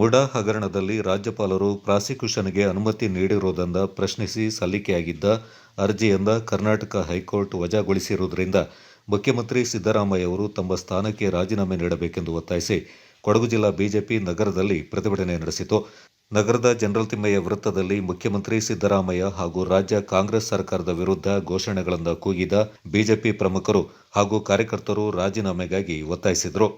ಮುಡಾ ಹಗರಣದಲ್ಲಿ ರಾಜ್ಯಪಾಲರು ಪ್ರಾಸಿಕ್ಯೂಷನ್ಗೆ ಅನುಮತಿ ನೀಡಿರುವುದನ್ನ ಪ್ರಶ್ನಿಸಿ ಸಲ್ಲಿಕೆಯಾಗಿದ್ದ ಅರ್ಜಿಯಿಂದ ಕರ್ನಾಟಕ ಹೈಕೋರ್ಟ್ ವಜಾಗೊಳಿಸಿರುವುದರಿಂದ ಮುಖ್ಯಮಂತ್ರಿ ಸಿದ್ದರಾಮಯ್ಯ ಅವರು ತಮ್ಮ ಸ್ಥಾನಕ್ಕೆ ರಾಜೀನಾಮೆ ನೀಡಬೇಕೆಂದು ಒತ್ತಾಯಿಸಿ ಕೊಡಗು ಜಿಲ್ಲಾ ಬಿಜೆಪಿ ನಗರದಲ್ಲಿ ಪ್ರತಿಭಟನೆ ನಡೆಸಿತು. ನಗರದ ಜನರಲ್ ತಿಮ್ಮಯ್ಯ ವೃತ್ತದಲ್ಲಿ ಮುಖ್ಯಮಂತ್ರಿ ಸಿದ್ದರಾಮಯ್ಯ ಹಾಗೂ ರಾಜ್ಯ ಕಾಂಗ್ರೆಸ್ ಸರ್ಕಾರದ ವಿರುದ್ಧ ಘೋಷಣೆಗಳನ್ನು ಕೂಗಿದ ಬಿಜೆಪಿ ಪ್ರಮುಖರು ಹಾಗೂ ಕಾರ್ಯಕರ್ತರು ರಾಜೀನಾಮೆಗಾಗಿ ಒತ್ತಾಯಿಸಿದರು.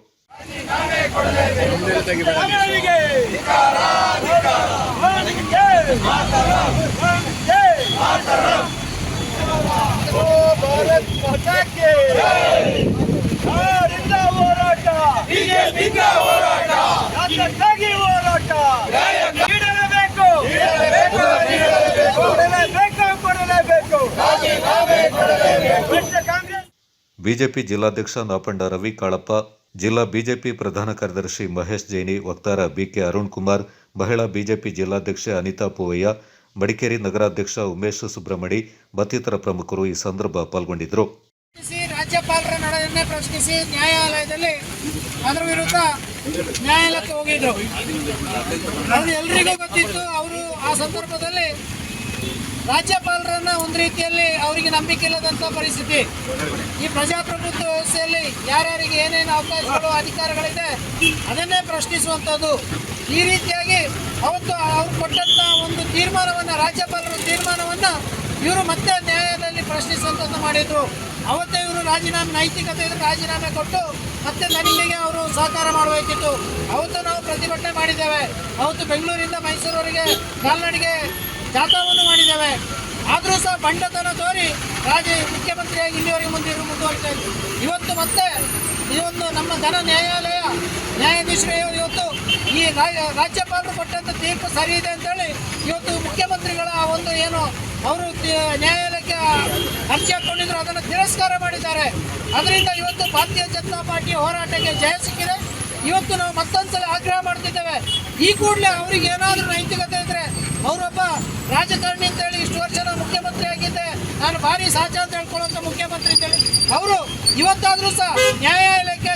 ಹೋರಾಟ ಬಿಜೆಪಿಗ ಹೋರಾಟ ನೀಡಲೇಬೇಕು ಕೊಡಲೇಬೇಕು ಕೊಡಲೇಬೇಕು ಬಿಜೆಪಿ ಜಿಲ್ಲಾಧ್ಯಕ್ಷ ನಾಪಂಡ ರವಿ ಕಾಳಪ್ಪ ಜಿಲ್ಲಾ ಬಿಜೆಪಿ ಪ್ರಧಾನ ಕಾರ್ಯದರ್ಶಿ ಮಹೇಶ್ ಜೈನಿ, ವಕ್ತಾರ ಬಿಕೆ ಅರುಣ್ ಕುಮಾರ್, ಮಹಿಳಾ ಬಿಜೆಪಿ ಜಿಲ್ಲಾಧ್ಯಕ್ಷೆ ಅನಿತಾ ಪೂವಯ್ಯ, ಮಡಿಕೇರಿ ನಗರಾಧ್ಯಕ್ಷ ಉಮೇಶ್ ಸುಬ್ರಹ್ಮಣಿ ಮತ್ತಿತರ ಪ್ರಮುಖರು ಈ ಸಂದರ್ಭ ಪಾಲ್ಗೊಂಡಿದ್ದರು. ರಾಜ್ಯಪಾಲರ ನಡೆಯನ್ನೇ ಪ್ರಶ್ನಿಸಿ ನ್ಯಾಯಾಲಯದಲ್ಲಿ ಅದರ ವಿರುದ್ಧ ನ್ಯಾಯಾಲಯಕ್ಕೆ ಹೋಗಿದ್ರು. ಅದು ಎಲ್ರಿಗೂ ಗೊತ್ತಿತ್ತು, ಅವರು ಆ ಸಂದರ್ಭದಲ್ಲಿ ರಾಜ್ಯಪಾಲರನ್ನ ಒಂದು ರೀತಿಯಲ್ಲಿ ಅವರಿಗೆ ನಂಬಿಕೆ ಇಲ್ಲದಂಥ ಪರಿಸ್ಥಿತಿ. ಈ ಪ್ರಜಾಪ್ರಭುತ್ವ ವ್ಯವಸ್ಥೆಯಲ್ಲಿ ಯಾರ್ಯಾರಿಗೆ ಏನೇನು ಅವಕಾಶಗಳು, ಅಧಿಕಾರಗಳಿದೆ, ಅದನ್ನೇ ಪ್ರಶ್ನಿಸುವಂಥದ್ದು ಈ ರೀತಿಯಾಗಿ ಅವತ್ತು ಅವ್ರು ಕೊಟ್ಟಂಥ ಒಂದು ತೀರ್ಮಾನವನ್ನು, ರಾಜ್ಯಪಾಲರ ತೀರ್ಮಾನವನ್ನು ಇವರು ಮತ್ತೆ ನ್ಯಾಯಾಲಯದಲ್ಲಿ ಪ್ರಶ್ನಿಸುವಂಥದ್ದು ಮಾಡಿದ್ರು. ಅವತ್ತೇ ಇವರು ರಾಜೀನಾಮೆ, ನೈತಿಕತೆ ಇದ್ರೆ ರಾಜೀನಾಮೆ ಕೊಟ್ಟು ಮತ್ತೆ ನನಗೆ ಅವರು ಸಹಕಾರ ಮಾಡಬೇಕಿತ್ತು. ಅವತ್ತು ನಾವು ಪ್ರತಿಭಟನೆ ಮಾಡಿದ್ದೇವೆ. ಅವತ್ತು ಬೆಂಗಳೂರಿಂದ ಮೈಸೂರವರೆಗೆ, ಕಾಲ್ನಡಿಗೆ ಜಾಥಾವನ್ನು ಮಾಡಿದ್ದೇವೆ. ಆದರೂ ಸಹ ಬಂಡತನ ತೋರಿ ರಾಜ್ಯ ಮುಖ್ಯಮಂತ್ರಿಯಾಗಿ ಇಲ್ಲಿವರೆಗೆ ಮುಂದೆ ಮುಂದುವರಿತಾ ಇದ್ರು. ಇವತ್ತು ಮತ್ತೆ ಈ ಒಂದು ನಮ್ಮ ಘನ ನ್ಯಾಯಾಲಯ, ನ್ಯಾಯಾಧೀಶರು ಇವತ್ತು ಈ ರಾಜ್ಯಪಾಲರು ಕೊಟ್ಟಂತ ತೀರ್ಪು ಸರಿ ಇದೆ ಅಂತೇಳಿ ಇವತ್ತು ಮುಖ್ಯಮಂತ್ರಿಗಳ ಒಂದು ಏನು ಅವರು ನ್ಯಾಯಾಲಯಕ್ಕೆ ಅರ್ಜಿ ಹಾಕೊಂಡಿದ್ರು, ಅದನ್ನು ತಿರಸ್ಕಾರ ಮಾಡಿದ್ದಾರೆ. ಅದರಿಂದ ಇವತ್ತು ಭಾರತೀಯ ಜನತಾ ಪಾರ್ಟಿ ಹೋರಾಟಕ್ಕೆ ಜಯ ಸಿಕ್ಕಿದೆ. ಇವತ್ತು ನಾವು ಮತ್ತೊಂದ್ಸಲ ಆಗ್ರಹ ಮಾಡ್ತಿದ್ದೇವೆ. ಈ ಕೂಡಲೇ ಅವ್ರಿಗೆ ಏನಾದರೂ ನೈತಿಕತೆ ಇದ್ರೆ ಅವರೊಬ್ಬ ರಾಜಕಾರಣಿ ಅಂತೇಳಿ ಇಷ್ಟು ವರ್ಷ ನಾನು ಮುಖ್ಯಮಂತ್ರಿ ಆಗಿದ್ದೆ ಭಾರಿ ಸಾಚ ಅಂತ ಹೇಳ್ಕೊಳ್ಳುವಂಥ ಮುಖ್ಯಮಂತ್ರಿ ಅಂತೇಳಿ. ಅವರು ಇವತ್ತಾದರೂ ಸಹ ನ್ಯಾಯಾಲಯಕ್ಕೆ